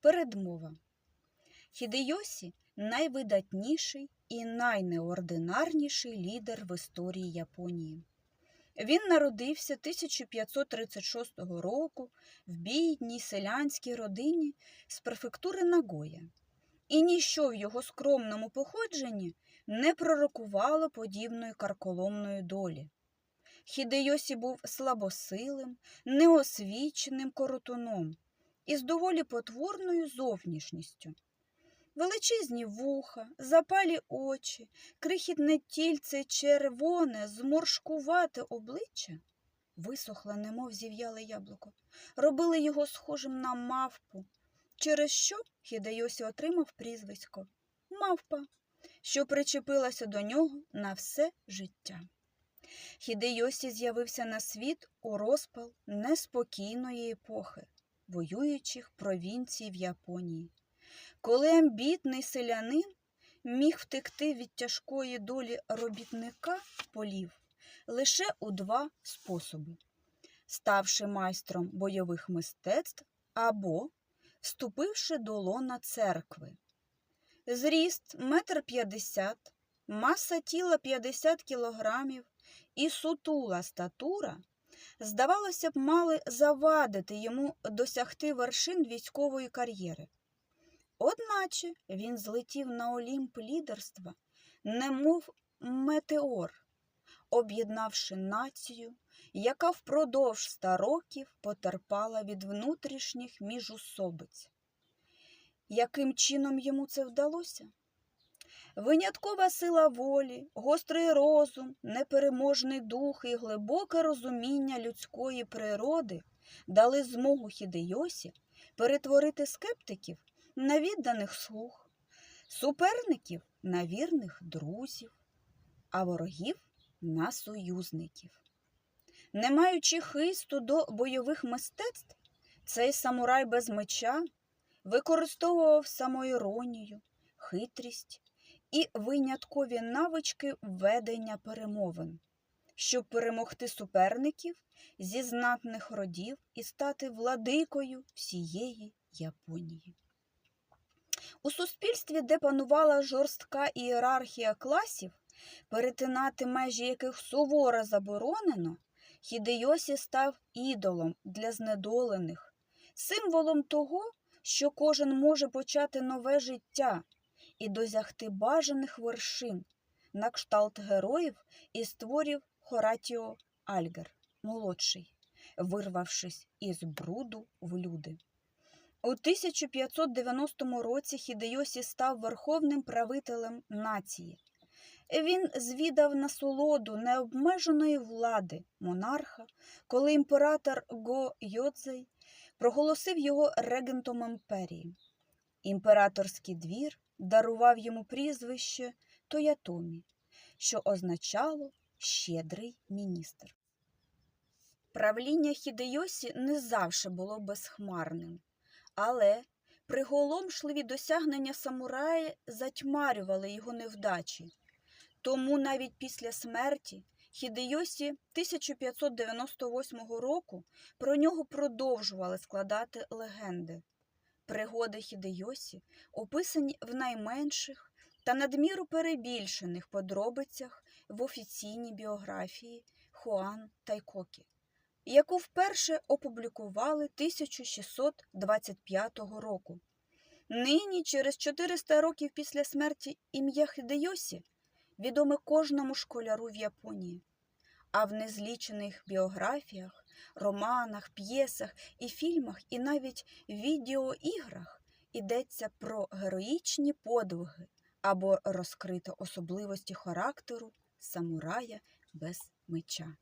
Передмова. Хідейосі найвидатніший і найнеординарніший лідер в історії Японії. Він народився 1536 року в бідній селянській родині з префектури Нагоя, і ніщо в його скромному походженні не пророкувало подібної карколомної долі. Хідейосі був слабосилим, неосвіченим коротуном із доволі потворною зовнішністю. Величезні вуха, запалі очі, крихітне тільце червоне, зморшкувате обличчя, висохле, немов зів'яле яблуко, робили його схожим на мавпу, через що Хідейосі отримав прізвисько мавпа, що причепилася до нього на все життя. Хідейосі з'явився на світ у розпал неспокійної епохи воюючих провінцій в Японії, коли амбітний селянин міг втекти від тяжкої долі робітника полів лише у два способи: ставши майстром бойових мистецтв або вступивши до лона церкви. Зріст метр п'ятдесят, маса тіла 50 кілограмів і сутула статура здавалося б, мали завадити йому досягти вершин військової кар'єри. Одначе він злетів на олімп лідерства, немов метеор, об'єднавши націю, яка впродовж ста років потерпала від внутрішніх міжусобиць. Яким чином йому це вдалося? Виняткова сила волі, гострий розум, непереможний дух і глибоке розуміння людської природи дали змогу Хідейосі перетворити скептиків на відданих слуг, суперників на вірних друзів, а ворогів на союзників. Не маючи хисту до бойових мистецтв, цей самурай без меча використовував самоіронію, хитрість і виняткові навички ведення перемовин, щоб перемогти суперників зі знатних родів і стати владикою всієї Японії. У суспільстві, де панувала жорстка ієрархія класів, перетинати межі яких суворо заборонено, Хідейосі став ідолом для знедолених, символом того, що кожен може почати нове життя і досягти бажаних вершин на кшталт героїв і створів Хоратіо Альгер, молодший, вирвавшись із бруду в люди. У 1590 році Хідейосі став верховним правителем нації. Він звідав насолоду необмеженої влади монарха, коли імператор Го Йодзей проголосив його регентом імперії. Імператорський двір дарував йому прізвище Тоятомі, що означало щедрий міністр. Правління Хідейосі не завжди було безхмарним, але приголомшливі досягнення самураї затьмарювали його невдачі. Тому навіть після смерті Хідейосі 1598 року про нього продовжували складати легенди. Пригоди Хідейосі описані в найменших та надміру перебільшених подробицях в офіційній біографії Хуан Тайкокі, яку вперше опублікували 1625 року. Нині, через 400 років після смерті ім'я Хідейосі, відоме кожному школяру в Японії, а в незлічених біографіях, романах, п'єсах і фільмах, і навіть відеоіграх йдеться про героїчні подвиги або розкрито особливості характеру самурая без меча.